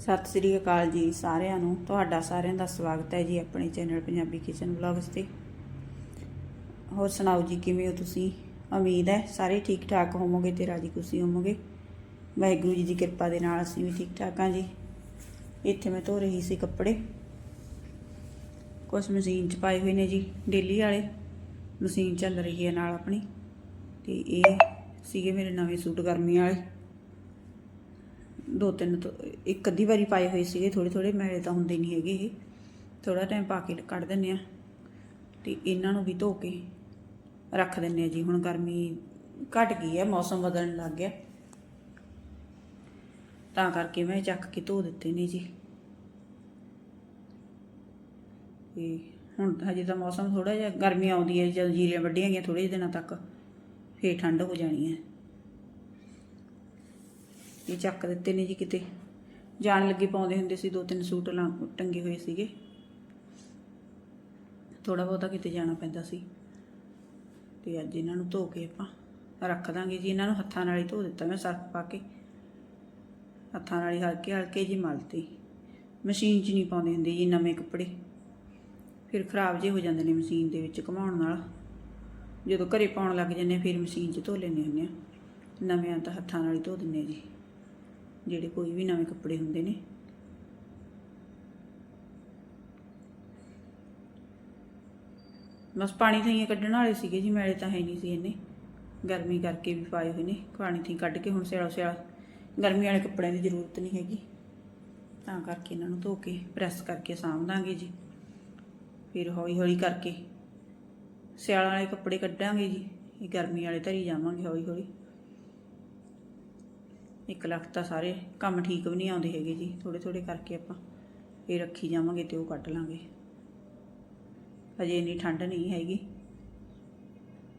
ਸਤਿ ਸ੍ਰੀ ਅਕਾਲ ਜੀ ਸਾਰਿਆਂ ਨੂੰ। ਤੁਹਾਡਾ ਸਾਰਿਆਂ ਦਾ ਸਵਾਗਤ ਹੈ ਜੀ ਆਪਣੇ ਚੈਨਲ ਪੰਜਾਬੀ ਕਿਚਨ ਵਲੌਗਸ ਤੇ। ਹੋਰ ਸੁਣਾਓ ਜੀ, ਕਿਵੇਂ ਹੋ ਤੁਸੀਂ? ਉਮੀਦ ਹੈ ਸਾਰੇ ਠੀਕ ਠਾਕ ਹੋਵੋਗੇ ਤੇ ਰਾਜੀ ਖੁਸ਼ੀ ਹੋਵੋਗੇ। ਵਾਹਿਗੁਰੂ ਜੀ ਦੀ ਕਿਰਪਾ ਦੇ ਨਾਲ ਅਸੀਂ ਵੀ ਠੀਕ ਠਾਕ ਹਾਂ ਜੀ। ਇੱਥੇ ਮੈਂ ਧੋ ਰਹੀ ਸੀ ਕੱਪੜੇ। ਕੁਝ ਮਸ਼ੀਨ 'ਚ ਪਾਏ ਹੋਏ ਨੇ ਜੀ, ਡੇਲੀ ਵਾਲੇ। ਮਸ਼ੀਨ ਚੱਲ ਰਹੀ ਹੈ ਨਾਲ ਆਪਣੀ। ਤੇ ਇਹ ਸੀਗੇ ਮੇਰੇ ਨਵੇਂ ਸੂਟ ਗਰਮੀ ਵਾਲੇ। ਦੋ ਤਿੰਨ ਤੋਂ, ਇੱਕ ਅੱਧੀ ਵਾਰੀ ਪਾਏ ਹੋਏ ਸੀਗੇ ਥੋੜੇ ਥੋੜੇ ਮੈਲੇ ਤਾਂ ਹੁੰਦੇ ਨਹੀਂ ਹੈਗੇ ਇਹ। ਥੋੜਾ ਟਾਈਮ ਪਾ ਕੇ ਕੱਢ ਦਿੰਨੇ ਆ ਤੇ ਇਹਨਾਂ ਨੂੰ ਵੀ ਧੋ ਕੇ ਰੱਖ ਦਿੰਨੇ ਆ ਜੀ। ਹੁਣ ਗਰਮੀ ਘਟ ਗਈ ਹੈ, ਮੌਸਮ ਬਦਲਣ ਲੱਗ ਗਿਆ। ਤਾਂ ਕਰਕੇ ਮੈਂ ਚੱਕ ਕੇ ਧੋ ਦਿੱਤੇ ਨੇ ਜੀ। ਤੇ ਹੁਣ ਹਜੇ ਤਾਂ ਮੌਸਮ ਥੋੜਾ ਜਿਹਾ, ਗਰਮੀ ਆਉਂਦੀ ਹੈ ਜਦ ਜੀਰੀਆਂ ਵੱਢੀਆਂ ਗਈਆਂ ਥੋੜੇ ਜਿਹੇ ਦਿਨਾਂ ਤੱਕ, ਫੇਰ ਠੰਡ ਹੋ ਜਾਣੀ ਹੈ। ਇਹ ਚੱਕ ਦਿੱਤੇ ਨੇ ਜੀ ਕਿਤੇ। ਜਾਣ ਲੱਗੇ ਪਾਉਂਦੇ ਹੁੰਦੇ ਸੀ ਦੋ ਤਿੰਨ ਸੂਟ ਲਾ ਟੰਗੇ ਹੋਏ ਸੀਗੇ। ਥੋੜਾ ਬਹੁਤਾ ਕਿਤੇ ਜਾਣਾ ਪੈਂਦਾ ਸੀ। ਤੇ ਅੱਜ ਇਹਨਾਂ ਨੂੰ ਧੋ ਕੇ ਆਪਾਂ ਰੱਖ ਦਾਂਗੇ ਜੀ। ਇਹਨਾਂ ਨੂੰ ਹੱਥਾਂ ਨਾਲ ਹੀ ਧੋ ਦਿੱਤਾ ਮੈਂ, ਸਰਫ ਪਾ ਕੇ। ਹੱਥਾਂ ਨਾਲ ਹੀ ਹਲਕੇ ਹਲਕੇ ਜੀ ਮਲਤੀ ਮਸ਼ੀਨ 'ਚ ਨਹੀਂ ਪਾਉਂਦੇ ਹੁੰਦੇ ਜੀ ਨਵੇਂ ਕੱਪੜੇ। ਫਿਰ ਖਰਾਬ ਜੇ ਹੋ ਜਾਂਦੇ ਨੇ ਮਸ਼ੀਨ ਦੇ ਵਿੱਚ ਘਮਾਉਣ ਨਾਲ। ਜਦੋਂ ਘਰੇ ਪਾਉਣ ਲੱਗ ਜਾਂਦੇ ਫਿਰ ਮਸ਼ੀਨ 'ਚ ਧੋ ਲੈਂਦੇ ਹੁੰਦੇ ਆ ਨਵਿਆਂ ਤਾਂ ਹੱਥਾਂ ਨਾਲ ਹੀ ਧੋ ਦਿੰਦੇ ਜੀ। ਜਿਹੜੇ ਕੋਈ ਵੀ ਨਵੇਂ ਕੱਪੜੇ ਹੁੰਦੇ ਨੇ। ਬਸ ਪਾਣੀ ਥਈਏ ਕੱਢਣ ਵਾਲੇ ਸੀਗੇ ਜੀ, ਮੈਲੇ ਤਾਂ ਹੈ ਨਹੀਂ ਸੀ ਇਹਨੇ ਗਰਮੀ ਕਰਕੇ ਵੀ ਪਾਏ ਹੋਏ ਨੇ, ਪਾਣੀ ਥੀ ਕੱਢ ਕੇ ਹੁਣ ਸਿਆਲ ਸਿਆਲ ਗਰਮੀ ਵਾਲੇ ਕੱਪੜਿਆਂ ਦੀ ਜ਼ਰੂਰਤ ਨਹੀਂ ਹੈਗੀ। ਤਾਂ ਕਰਕੇ ਇਹਨਾਂ ਨੂੰ ਧੋ ਕੇ, ਪ੍ਰੈਸ ਕਰਕੇ ਸਾਂਭ ਦਾਂਗੇ ਜੀ। ਫਿਰ ਹੌਲੀ ਹੌਲੀ ਕਰਕੇ ਸਿਆਲ ਵਾਲੇ ਕੱਪੜੇ ਕੱਢਾਂਗੇ ਜੀ, ਇਹ ਗਰਮੀ ਵਾਲੇ ਧਰੀ ਜਾਵਾਂਗੇ ਹੌਲੀ ਹੌਲੀ। ਇੱਕ ਲੱਖ ਤਾਂ ਸਾਰੇ ਕੰਮ ਠੀਕ ਵੀ ਨਹੀਂ ਆਉਂਦੇ ਹੈਗੇ ਜੀ ਥੋੜੇ ਥੋੜੇ ਕਰਕੇ ਆਪਾਂ ਇਹ ਰੱਖੀ ਜਾਵਾਂਗੇ ਤੇ ਉਹ ਕੱਢ ਲਾਂਗੇ। ਅਜੇ ਇੰਨੀ ਠੰਡ ਨਹੀਂ ਹੈਗੀ।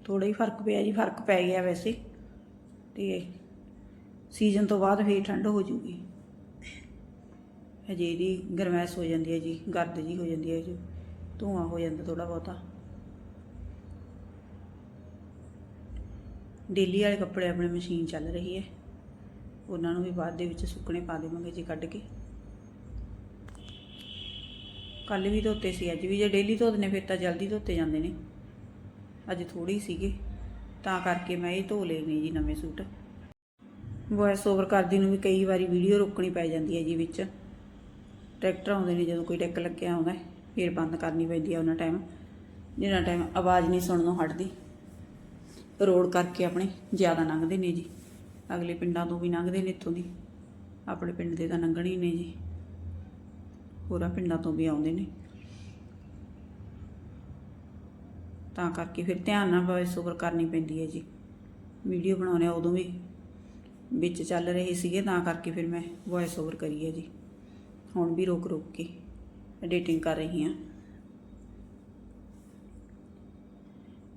ਥੋੜਾ ਹੀ ਫ਼ਰਕ ਪਿਆ ਜੀ, ਫ਼ਰਕ ਪੈ ਗਿਆ ਵੈਸੇ। ਤੇ ਸੀਜ਼ਨ ਤੋਂ ਬਾਅਦ ਫੇਰ ਠੰਡ ਹੋ ਜੂਗੀ। ਹਜੇ ਇਹਦੀ ਗਰਮੈਸ਼ ਹੋ ਜਾਂਦੀ ਹੈ ਜੀ, ਗਰਦ ਜੀ ਹੋ ਜਾਂਦੀ ਹੈ ਜੀ, ਧੂਆਂ ਹੋ ਜਾਂਦਾ ਥੋੜਾ ਬਹੁਤਾ। ਡੇਲੀ ਵਾਲੇ ਕੱਪੜੇ ਆਪਣੇ ਮਸ਼ੀਨ ਚੱਲ ਰਹੀ ਹੈ। ਉਹਨਾਂ ਨੂੰ ਵੀ ਬਾਅਦ ਦੇ ਵਿੱਚ ਸੁੱਕਣੇ ਪਾ ਦੇਵਾਂਗੇ ਜੀ ਕੱਢ ਕੇ। ਕੱਲ ਵੀ ਧੋਤੇ ਸੀ, ਅੱਜ ਵੀ ਜੇ ਡੇਲੀ ਧੋਦੇ ਨੇ ਫਿਰ ਤਾਂ ਜਲਦੀ ਧੋਤੇ ਜਾਂਦੇ ਨੇ। ਅੱਜ ਥੋੜੀ ਸੀਗੇ, ਤਾਂ ਕਰਕੇ ਮੈਂ ਇਹ ਧੋ ਲਏ ਨੇ ਜੀ ਨਵੇਂ ਸੂਟ। ਵੌਇਸ ਓਵਰ ਕਰਦੀ ਨੂੰ ਵੀ ਕਈ ਵਾਰੀ ਵੀਡੀਓ ਰੋਕਣੀ ਪੈ ਜਾਂਦੀ ਹੈ ਜੀ ਵਿੱਚ। ਟਰੈਕਟਰ ਆਉਂਦੇ ਨੇ, ਜਦੋਂ ਕੋਈ ਟੈਕ ਲੱਗਿਆ ਆਉਂਦਾ, ਫਿਰ ਬੰਦ ਕਰਨੀ ਪੈਂਦੀ ਹੈ ਉਹਨਾਂ ਟਾਈਮ ਜਿੰਨਾ ਟਾਈਮ ਆਵਾਜ਼ ਨਹੀਂ ਸੁਣਨੋਂ ਹਟਦੀ। ਰੋਡ ਕਰਕੇ ਆਪਣੇ ਜ਼ਿਆਦਾ ਲੰਘਦੇ ਨੇ ਜੀ। ਅਗਲੇ ਪਿੰਡਾਂ ਤੋਂ ਵੀ ਲੰਘਦੇ ਨੇ ਇੱਥੋਂ ਦੀ। ਆਪਣੇ ਪਿੰਡ ਦੇ ਤਾਂ ਲੰਘਣੇ ਹੀ ਨੇ ਜੀ। ਹੋਰਾਂ ਪਿੰਡਾਂ ਤੋਂ ਵੀ ਆਉਂਦੇ ਨੇ। ਤਾਂ ਕਰਕੇ ਫਿਰ ਧਿਆਨ ਨਾਲ ਵੌਇਸ ਓਵਰ ਕਰਨੀ ਪੈਂਦੀ ਹੈ ਜੀ। ਵੀਡੀਓ ਬਣਾਉਣੇ ਆ ਉਦੋਂ ਵੀ ਵਿੱਚ ਚੱਲ ਰਹੇ ਸੀਗੇ, ਤਾਂ ਕਰਕੇ ਫਿਰ ਮੈਂ ਵੌਇਸ ਓਵਰ ਕਰੀ ਹੈ ਜੀ। ਹੁਣ ਵੀ ਰੋਕ ਰੋਕ ਕੇ ਐਡੀਟਿੰਗ ਕਰ ਰਹੀ ਹਾਂ।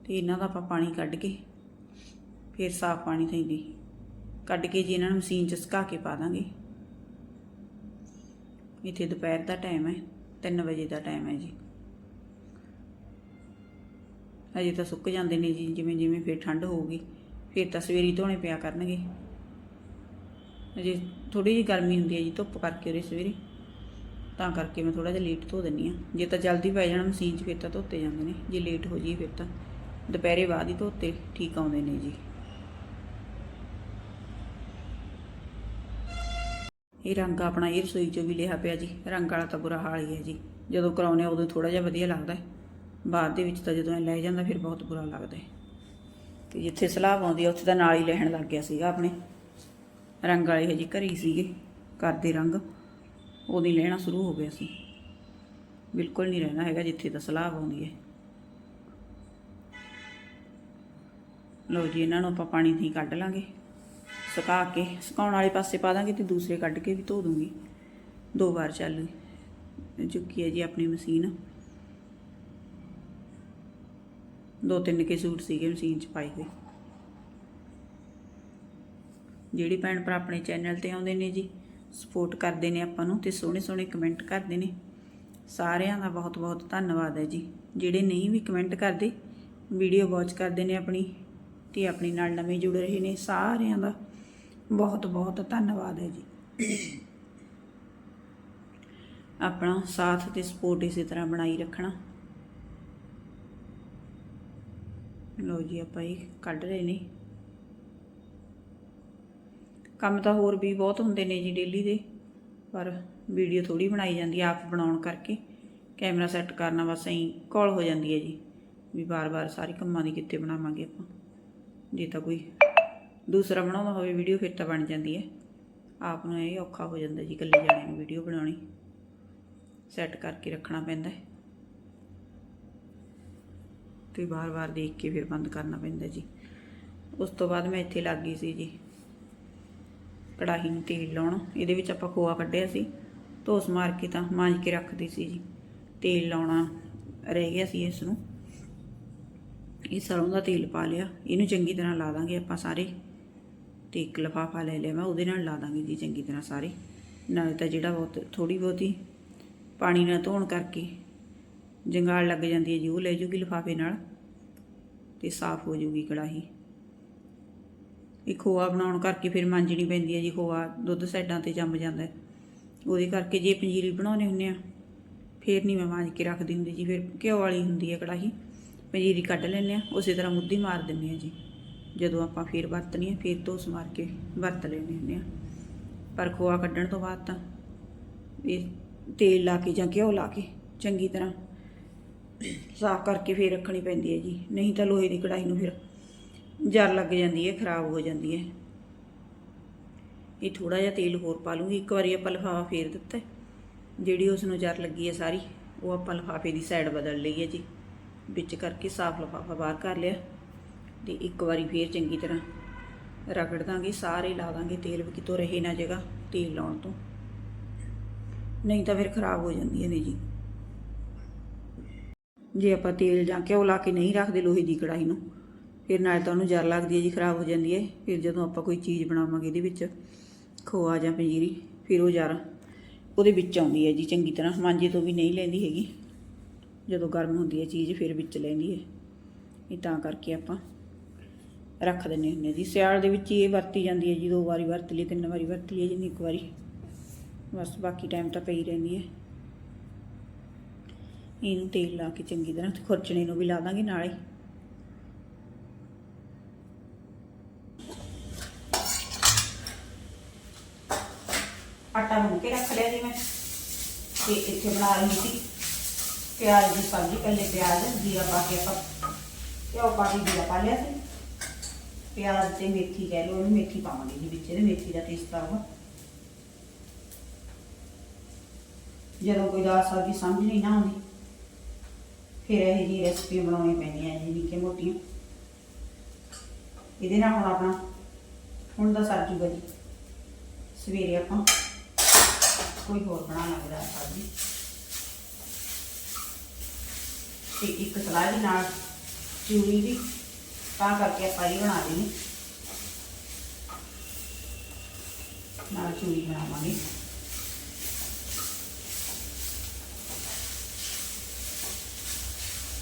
ਤੇ ਇਹਨਾਂ ਦਾ ਆਪਾਂ ਪਾਣੀ ਕੱਢ ਕੇ ਫਿਰ ਸਾਫ਼ ਪਾਣੀ ਥਈਂਦੀ ਕੱਢ ਕੇ ਜੀ ਇਹਨਾਂ ਨੂੰ ਮਸ਼ੀਨ 'ਚ ਸੁਕਾ ਕੇ ਪਾ ਦਾਂਗੇ। ਇੱਥੇ ਦੁਪਹਿਰ ਦਾ ਟਾਈਮ ਹੈ 3 ਵਜੇ ਦਾ ਟਾਈਮ ਹੈ ਜੀ। ਅਜੇ ਤਾਂ ਸੁੱਕ ਜਾਂਦੇ ਨੇ ਜੀ, ਜਿਵੇਂ ਜਿਵੇਂ ਫਿਰ ਠੰਡ ਹੋਊਗੀ, ਫਿਰ ਤਾਂ ਸਵੇਰੀ ਧੋਣੇ ਪਿਆ ਕਰਨਗੇ। ਅਜੇ ਥੋੜੀ ਜਿਹੀ ਗਰਮੀ ਹੁੰਦੀ ਹੈ ਜੀ, ਧੁੱਪ ਕਰਕੇ ਉਰੇ ਸਵੇਰੇ। ਤਾਂ ਕਰਕੇ ਮੈਂ ਥੋੜਾ ਜਿਹਾ ਲੇਟ ਧੋ ਦਿੰਨੀ ਆ ਜੇ ਤਾਂ ਜਲਦੀ ਪੈ ਜਾਣਾ ਮਸ਼ੀਨ 'ਚ, ਫਿਰ ਤਾਂ ਧੋਤੇ ਜਾਂਦੇ ਨੇ। ਜੇ ਲੇਟ ਹੋ ਜੀ ਫਿਰ ਤਾਂ ਦੁਪਹਿਰੇ ਬਾਅਦ ਹੀ ਧੋਤੇ ਠੀਕ ਆਉਂਦੇ ਨੇ ਜੀ। ਇਹ ਰੰਗ ਆਪਣਾ ਇਹ ਰਸੋਈ 'ਚੋਂ ਵੀ ਲਿਆ ਪਿਆ ਜੀ। ਰੰਗ ਵਾਲਾ ਤਾਂ ਬੁਰਾ ਹਾਲ ਹੀ ਹੈ ਜੀ। ਜਦੋਂ ਕਰਾਉਨੇ ਆ ਉਦੋਂ ਥੋੜਾ ਜਿਹਾ ਵਧੀਆ ਲੱਗਦਾ। ਬਾਅਦ ਦੇ ਵਿੱਚ ਤਾਂ ਜਦੋਂ ਇਹ ਲੈ ਜਾਂਦਾ ਫਿਰ ਬਹੁਤ ਬੁਰਾ ਲੱਗਦਾ ਹੈ। ਤੇ ਜਿੱਥੇ ਸਲਾਹ ਆਉਂਦੀ ਆ, ਉੱਥੇ ਤਾਂ ਨਾਲ ਹੀ ਲੈਣ ਲੱਗ ਗਿਆ ਸੀਗਾ ਆਪਣੇ। ਰੰਗ ਵਾਲੇ ਹਜੇ ਘਰੇ ਹੀ ਸੀਗੇ ਕਰਦੇ ਰੰਗ। ਉਹਦੀ ਲੈਣਾ ਸ਼ੁਰੂ ਹੋ ਗਿਆ ਸੀ। ਬਿਲਕੁਲ ਨਹੀਂ ਰਹਿਣਾ ਹੈਗਾ ਜਿੱਥੇ ਤਾਂ ਸਲਾਹ ਆਉਂਦੀ ਹੈ। ਲਓ ਜੀ, ਇਹਨਾਂ ਨੂੰ ਆਪਾਂ ਪਾਣੀ ਦੀ ਕੱਢ ਲਾਂਗੇ। ਸੁਕਾ ਕੇ, ਸੁਕਾਉਣ ਵਾਲੇ ਪਾਸੇ ਪਾ ਦਾਂਗੇ ਤੇ ਦੂਸਰੇ ਕੱਢ ਕੇ ਵੀ ਧੋ ਦੂੰਗੀ। ਦੋ ਵਾਰ ਚੱਲ ਚੁੱਕੀ ਹੈ ਜੀ ਆਪਣੀ ਮਸ਼ੀਨ। ਦੋ ਤਿੰਨ ਕੇ ਸੂਟ ਸੀਗੇ ਮਸ਼ੀਨ 'ਚ ਪਾਏ ਹੋਏ। ਜਿਹੜੀ ਭੈਣ ਭਰਾ ਆਪਣੇ ਚੈਨਲ ਤੇ ਆਉਂਦੇ ਨੇ ਜੀ ਸਪੋਰਟ ਕਰਦੇ ਨੇ ਆਪਾਂ ਨੂੰ ਤੇ ਸੋਹਣੇ ਸੋਹਣੇ ਕਮੈਂਟ ਕਰਦੇ ਨੇ। ਸਾਰਿਆਂ ਦਾ ਬਹੁਤ ਬਹੁਤ ਧੰਨਵਾਦ ਹੈ ਜੀ। ਜਿਹੜੇ ਨਹੀਂ ਵੀ ਕਮੈਂਟ ਕਰਦੇ ਵੀਡੀਓ ਵਾਚ ਕਰਦੇ ਨੇ ਆਪਣੀ ਤੇ ਆਪਣੀ ਨਾਲ ਨਵੇਂ ਜੁੜ ਰਹੇ ਨੇ, ਸਾਰਿਆਂ ਦਾ ਬਹੁਤ ਬਹੁਤ ਧੰਨਵਾਦ ਹੈ ਜੀ। ਆਪਣਾ ਸਾਥ ਤੇ ਸਪੋਰਟ ਇਸੇ ਤਰ੍ਹਾਂ ਬਣਾਈ ਰੱਖਣਾ। ਲੋ ਜੀ, ਆਪਾਂ ਇਹ ਕੱਢ ਰਹੇ ਨੇ। ਕੰਮ ਤਾਂ ਹੋਰ ਵੀ ਬਹੁਤ ਹੁੰਦੇ ਨੇ ਜੀ ਡੇਲੀ ਦੇ, ਪਰ ਵੀਡੀਓ ਥੋੜੀ ਬਣਾਈ ਜਾਂਦੀ ਆ ਆਪ ਬਣਾਉਣ ਕਰਕੇ। ਕੈਮਰਾ ਸੈੱਟ ਕਰਨਾ ਬਸ ਐਂ ਕਾਲ ਹੋ ਜਾਂਦੀ ਹੈ ਜੀ, ਵੀ ਬਾਰ-ਬਾਰ ਸਾਰੇ ਕੰਮਾਂ ਦੀ ਕਿੱਥੇ ਬਣਾਵਾਂਗੇ ਆਪਾਂ। ਜੇ ਤਾਂ ਕੋਈ ਦੂਸਰਾ ਬਣਾਉਂਦਾ ਹੋਵੇ ਵੀਡੀਓ, ਫਿਰ ਤਾਂ ਬਣ ਜਾਂਦੀ ਹੈ। ਆਪ ਨੂੰ ਇਹ ਔਖਾ ਹੋ ਜਾਂਦਾ ਜੀ ਇਕੱਲੇ ਜਾਣੇ ਨੂੰ ਵੀਡੀਓ ਬਣਾਉਣੀ। ਸੈੱਟ ਕਰਕੇ ਰੱਖਣਾ ਪੈਂਦਾ ਹੈ। ਤੇ ਬਾਰ-ਬਾਰ ਦੇਖ ਕੇ ਫਿਰ ਬੰਦ ਕਰਨਾ ਪੈਂਦਾ ਜੀ। ਉਸ ਤੋਂ ਬਾਅਦ ਮੈਂ ਇੱਥੇ ਲੱਗ ਗਈ ਸੀ ਜੀ। ਕੜਾਹੀ ਨੂੰ ਤੇਲ ਲਾਉਣ। ਇਹਦੇ ਵਿੱਚ ਆਪਾਂ ਖੋਆ ਕੱਢਿਆ ਸੀ। ਧੋਸ ਮਾਰ ਕੇ ਤਾਂ ਮਾਂਜ ਕੇ ਰੱਖਦੀ ਸੀ ਜੀ। ਤੇਲ ਲਾਉਣਾ ਰਹਿ ਗਿਆ ਸੀ ਇਸ ਨੂੰ। ਇਹ ਸਰੋਂ ਦਾ ਤੇਲ ਪਾ ਲਿਆ। ਇਹਨੂੰ ਚੰਗੀ ਤਰ੍ਹਾਂ ਲਾ ਦਾਂਗੇ ਆਪਾਂ ਸਾਰੇ। ਤੇ ਇੱਕ ਲਫਾਫਾ ਲੈ ਲਿਆ ਮੈਂ, ਉਹਦੇ ਨਾਲ ਲਾ ਦਾਂਗੀ ਜੀ ਚੰਗੀ ਤਰ੍ਹਾਂ ਸਾਰੇ। ਨਾਲੇ ਤਾਂ ਜਿਹੜਾ ਬਹੁਤ ਥੋੜੀ ਬਹੁਤੀ ਪਾਣੀ ਨਾਲ ਧੋਣ ਕਰਕੇ ਜੰਗਾਲ ਲੱਗ ਜਾਂਦੀ ਹੈ ਜੀ, ਉਹ ਲੈ ਜੂਗੀ ਲਿਫਾਫੇ ਨਾਲ ਤੇ ਸਾਫ਼ ਹੋ ਜੂਗੀ ਕੜਾਹੀ। ਇਹ ਖੋਆ ਬਣਾਉਣ ਕਰਕੇ ਫਿਰ ਮਾਂਜਣੀ ਪੈਂਦੀ ਹੈ ਜੀ, ਖੋਆ ਦੁੱਧ ਸਾਈਡਾਂ ਤੇ ਜੰਮ ਜਾਂਦਾ ਉਹਦੇ ਕਰਕੇ ਜੇ ਪੰਜੀਰੀ ਬਣਾਉਣੇ ਹੁੰਦੇ ਆ, ਫਿਰ ਨਹੀਂ ਮੈਂ ਮਾਂਜ ਕੇ ਰੱਖਦੀ ਹੁੰਦੀ ਜੀ, ਫਿਰ ਘਿਓ ਵਾਲੀ ਹੁੰਦੀ ਹੈ ਕੜਾਹੀ। ਪੰਜੀਰੀ ਕੱਢ ਲੈਂਦੇ ਆ, ਉਸੇ ਤਰ੍ਹਾਂ ਮੁੱਧੀ ਮਾਰ ਦਿੰਦੇ ਆ ਜੀ। ਜਦੋਂ ਆਪਾਂ ਫਿਰ ਵਰਤਣੀ ਹੈ, ਫਿਰ ਧੋਸ ਮਾਰ ਕੇ ਵਰਤ ਲੈਣੇ ਹੁੰਦੇ ਆ। ਪਰ ਖੋਆ ਕੱਢਣ ਤੋਂ ਬਾਅਦ ਤਾਂ ਇਹ ਤੇਲ ਲਾ ਕੇ ਜਾਂ ਘਿਓ ਲਾ ਕੇ ਚੰਗੀ ਤਰ੍ਹਾਂ ਸਾਫ਼ ਕਰਕੇ ਫਿਰ ਰੱਖਣੀ ਪੈਂਦੀ ਹੈ ਜੀ। ਨਹੀਂ ਤਾਂ ਲੋਹੇ ਦੀ ਕੜਾਹੀ ਨੂੰ ਫਿਰ ਜਰ ਲੱਗ ਜਾਂਦੀ ਹੈ, ਖਰਾਬ ਹੋ ਜਾਂਦੀ ਹੈ। ਇਹ ਥੋੜਾ ਜਿਹਾ ਤੇਲ ਹੋਰ ਪਾ ਲੂੰਗੀ। ਇੱਕ ਵਾਰੀ ਆਪਾਂ ਲਿਫਾਫਾ ਫੇਰ ਦਿੱਤਾ ਜਿਹੜੀ ਉਸ ਨੂੰ ਜਰ ਲੱਗੀ ਹੈ ਸਾਰੀ, ਉਹ ਆਪਾਂ ਲਿਫਾਫੇ ਦੀ ਸਾਈਡ ਬਦਲ ਲਈ ਹੈ ਜੀ। ਵਿੱਚ ਕਰਕੇ ਸਾਫ਼ ਲਿਫਾਫਾ ਬਾਹਰ ਕਰ ਲਿਆ। ਤੇ ਇੱਕ ਵਾਰੀ ਫੇਰ ਚੰਗੀ ਤਰ੍ਹਾਂ ਰਗੜ ਦਾਂਗੇ, ਸਾਰੇ ਲਾ ਦਾਂਗੇ ਤੇਲ ਵੀ ਕਿਤੋਂ ਰਹੇ ਨਾ ਜਗ੍ਹਾ ਤੇਲ ਲਾਉਣ ਤੋਂ। ਨਹੀਂ ਤਾਂ ਫਿਰ ਖਰਾਬ ਹੋ ਜਾਂਦੀਆਂ ਨੇ ਜੀ। ਜੇ ਆਪਾਂ ਤੇਲ ਜਾਂ ਘਿਓ ਲਾ ਕੇ ਨਹੀਂ ਰੱਖਦੇ ਲੋਹੇ ਦੀ ਕੜਾਹੀ ਨੂੰ, ਫਿਰ ਨਾਲ ਤਾਂ ਉਹਨੂੰ ਜਰ ਲੱਗਦੀ ਹੈ ਜੀ, ਖਰਾਬ ਹੋ ਜਾਂਦੀ ਹੈ। ਫਿਰ ਜਦੋਂ ਆਪਾਂ ਕੋਈ ਚੀਜ਼ ਬਣਾਵਾਂਗੇ ਇਹਦੇ ਵਿੱਚ, ਖੋਆ ਜਾਂ ਪੰਜੀਰੀ, ਫਿਰ ਉਹ ਜਰ ਉਹਦੇ ਵਿੱਚ ਆਉਂਦੀ ਹੈ ਜੀ ਚੰਗੀ ਤਰ੍ਹਾਂ, ਮਾਂਜੇ ਤੋਂ ਵੀ ਨਹੀਂ ਲੈਂਦੀ ਹੈਗੀ। ਜਦੋਂ ਗਰਮ ਹੁੰਦੀ ਹੈ ਚੀਜ਼, ਫਿਰ ਵਿੱਚ ਲੈਂਦੀ ਹੈ। ਇਹ ਤਾਂ ਕਰਕੇ ਆਪਾਂ ਰੱਖ ਦਿੰਦੇ ਹੁੰਦੇ ਹਾਂ ਜੀ। ਸਿਆਲ ਦੇ ਵਿੱਚ ਹੀ ਇਹ ਵਰਤੀ ਜਾਂਦੀ ਹੈ ਜੀ, ਦੋ ਵਾਰੀ ਵਰਤ ਲਈ, ਤਿੰਨ ਵਾਰੀ ਵਰਤ ਲਈ ਜਿੰਨੀ ਇੱਕ ਵਾਰੀ। ਬਸ ਬਾਕੀ ਟਾਈਮ ਤਾਂ ਪਈ ਰਹਿੰਦੀ ਹੈ। ਇਹਨੂੰ ਤੇਲ ਲਾ ਕੇ ਚੰਗੀ ਤਰ੍ਹਾਂ ਤੇ ਖੁਰਚਣੇ ਨੂੰ ਵੀ ਲਾ ਦਾਂਗੇ ਨਾਲੇ। ਆਟਾ ਗੁੰਨ ਰੱਖ ਲਿਆ ਜੀ ਮੈਂ। ਤੇ ਇੱਥੇ ਬਣਾ ਰਹੀ ਸੀ ਪਿਆਜ਼ ਦੀ ਸਬਜ਼ੀ, ਪਹਿਲੇ ਪਿਆਜ਼, ਜੀਰਾ ਪਾ ਕੇ ਆਪਾਂ ਘਿਓ ਪਾ ਕੇ ਜੀਰਾ ਪਾ ਲਿਆ ਸੀ। ਪਿਆਜ਼ ਤੇ ਮੇਥੀ ਕਹਿ ਲਓ ਇਹਨੂੰ ਮੇਥੀ ਪਾਵਾਂਗੇ ਜੀ ਵਿੱਚ, ਇਹਦੇ ਮੇਥੀ ਦਾ ਟੇਸਟ ਆਊਗਾ। ਜਦੋਂ ਕੋਈ ਦਾਲ ਸਬਜ਼ੀ ਸਮਝ ਨਹੀਂ ਨਾ ਆਉਂਦੀ, ਫਿਰ ਇਹ ਜੀ ਰੈਸਪੀ ਬਣਾਉਣੀ ਪੈਂਦੀਆਂ ਜੀ ਨਿੱਕੇ ਮੋਟੀਆਂ। ਇਹਦੇ ਨਾਲ ਹੁਣ ਆਪਣਾ, ਹੁਣ ਦਾ ਸਰ ਜੂਗਾ ਜੀ। ਸਵੇਰੇ ਆਪਾਂ ਕੋਈ ਹੋਰ ਬਣਾ ਲੱਗਦਾ ਸਬਜ਼ੀ। ਤੇ ਇੱਕ ਸਲਾਹ ਨਾਲ, ਚੂਰੀ ਦੀ ਤਾਂ ਕਰਕੇ ਆਪਾਂ ਇਹ ਬਣਾ ਲਈ। ਨਾਲ ਚੂਰੀ ਬਣਾਵਾਂਗੇ।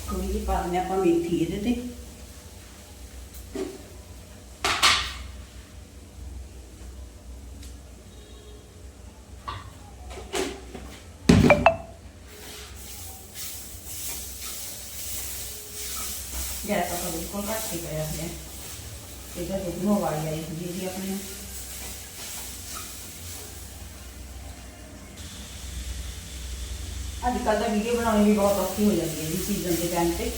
ਥੋੜੀ ਜਿਹੀ ਪਾ ਦਿੰਦੇ ਆਪਾਂ ਮੇਥੀ ਇਹਦੇ ਤੇ। ਗੈਸ ਆਪਾਂ ਬਿਲਕੁਲ ਘੱਟ ਹੀ ਪਿਆ ਹੈ ਇਹਦਾ ਦੁੱਧ ਨੂੰ ਵਾਲੀ ਆਈ ਹੁੰਦੀ ਜੀ ਆਪਣੇ ਨੂੰ ਅੱਜ ਕੱਲ੍ਹ ਤਾਂ ਵੀਡੀਓ ਬਣਾਉਣੀ ਵੀ ਬਹੁਤ ਔਖੀ ਹੋ ਜਾਂਦੀ ਹੈ ਜੀ ਸੀਜ਼ਨ ਦੇ ਟਾਈਮ ਤੇ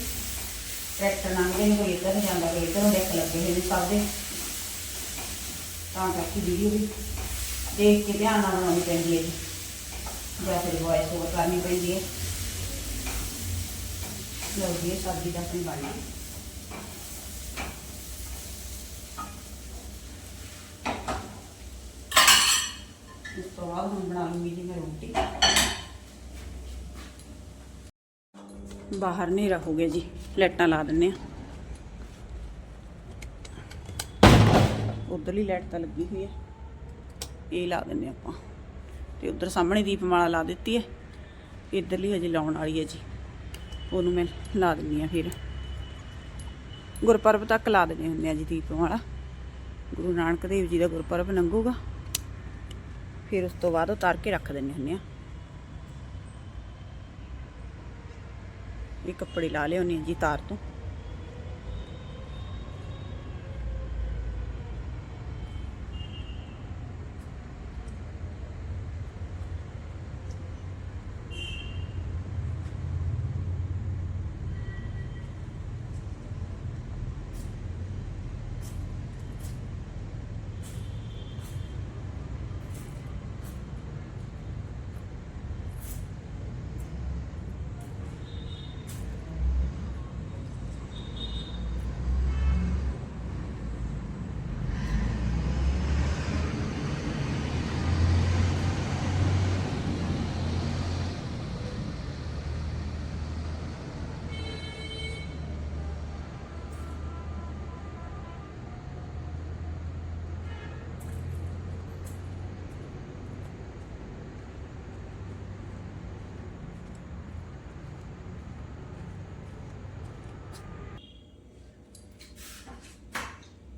ਟਰੈਕਟਰ ਲੰਘਦੇ ਨੇ ਕੋਈ ਇੱਧਰ ਨੂੰ ਜਾਂਦਾ ਕੋਈ ਇੱਧਰ ਨੂੰ ਡੈਕ ਲੱਗੇ ਹੋਏ ਨੇ ਸਭ ਦੇ ਤਾਂ ਕਰਕੇ ਵੀਡੀਓ ਵੀ ਦੇਖ ਕੇ ਧਿਆਨ ਨਾਲ ਬਣਾਉਣੀ ਪੈਂਦੀ ਹੈ ਜੀ ਜਾਂ ਫਿਰ ਵੌਇਸ ਓਵਰ ਕਰਨੀ ਪੈਂਦੀ ਹੈ ਲਓ ਜੀ ਇਹ ਸਬਜ਼ੀ ਦਾ ਆਪਣੀ ਬਣ ਗਈ ਇਸ ਤੋਂ ਬਾਅਦ ਹੁਣ ਬਣਾ ਲੂੰਗੀ ਜੀ ਮੈਂ ਰੋਟੀ ਬਾਹਰ ਨਹੀਂ ਰਹੋਗੇ ਜੀ, ਲਾਈਟਾਂ ਲਾ ਦਿੰਨੇ ਆ ਉਧਰਲੀ ਲਾਈਟ ਤਾਂ ਲੱਗੀ ਹੋਈ ਹੈ, ਇਹ ਲਾ ਦਿੰਨੇ ਆਪਾਂ। ਤੇ ਉਧਰ ਸਾਹਮਣੇ ਦੀਪਮਾਲਾ ਲਾ ਦਿੱਤੀ ਹੈ, ਇਧਰਲੀ ਹਜੇ ਲਾਉਣ ਵਾਲੀ ਹੈ ਜੀ। ਉਹਨੂੰ ਮੈਂ ਲਾ ਦਿੰਨੀ ਆ ਫਿਰ। ਗੁਰਪੁਰਬ ਤੱਕ ਲਾ ਦਿੰਨੇ ਹੁੰਦੇ ਆ ਜੀ ਦੀਪਮਾਲਾ। ਗੁਰੂ ਨਾਨਕ ਦੇਵ ਜੀ ਦਾ ਗੁਰਪੁਰਬ ਲੰਘੂਗਾ। ਫਿਰ ਉਸ ਤੋਂ ਬਾਅਦ ਉਤਾਰ ਕੇ ਰੱਖ ਦਿੰਨੇ ਹੁੰਦੇ ਆ ਵੀ ਕੱਪੜੇ ਲਾ ਲਿਆਉਣੀ ਜੀ ਤਾਰ ਤੋਂ।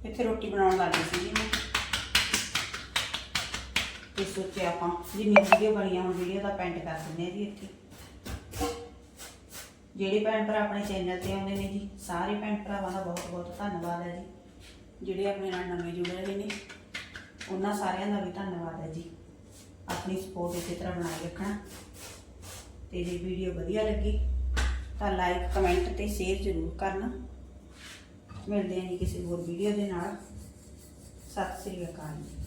ਇੱਥੇ ਰੋਟੀ ਬਣਾਉਣ ਲੱਗੀ ਸੀ ਮੈਂ। ਤੇ ਸੋਚਿਆ ਆਪਾਂ ਜਿੰਨੀ ਵੀਡੀਓ ਬਣੀਆਂ ਹੁਣ ਵੀਡੀਓ ਦਾ ਪੈਂਟ ਕਰ ਦਿੰਦੇ ਆ ਜੀ ਇੱਥੇ। ਜਿਹੜੇ ਭੈਣ ਭਰਾ ਆਪਣੇ ਚੈਨਲ ਤੇ ਆਉਂਦੇ ਨੇ ਜੀ, ਸਾਰੇ ਭੈਣ ਭਰਾਵਾਂ ਦਾ ਬਹੁਤ ਬਹੁਤ ਧੰਨਵਾਦ ਹੈ ਜੀ। ਜਿਹੜੇ ਆਪਣੇ ਨਾਲ ਨਵੇਂ ਜੁੜੇ ਹੋਏ ਨੇ, ਉਹਨਾਂ ਸਾਰਿਆਂ ਦਾ ਵੀ ਧੰਨਵਾਦ ਹੈ ਜੀ। ਆਪਣੀ ਸਪੋਰਟ ਇਸੇ ਤਰ੍ਹਾਂ ਬਣਾਈ ਰੱਖਣਾ। ਤੇ ਜੇ ਵੀਡੀਓ ਵਧੀਆ ਲੱਗੀ, ਤਾਂ ਲਾਈਕ ਕਮੈਂਟ ਤੇ ਸ਼ੇਅਰ ਜ਼ਰੂਰ ਕਰਨਾ। ਮਿਲਦੇ ਹਾਂ ਜੀ ਕਿਸੇ ਹੋਰ ਵੀਡੀਓ ਦੇ ਨਾਲ। ਸਤਿ ਸ੍ਰੀ ਅਕਾਲ ਜੀ।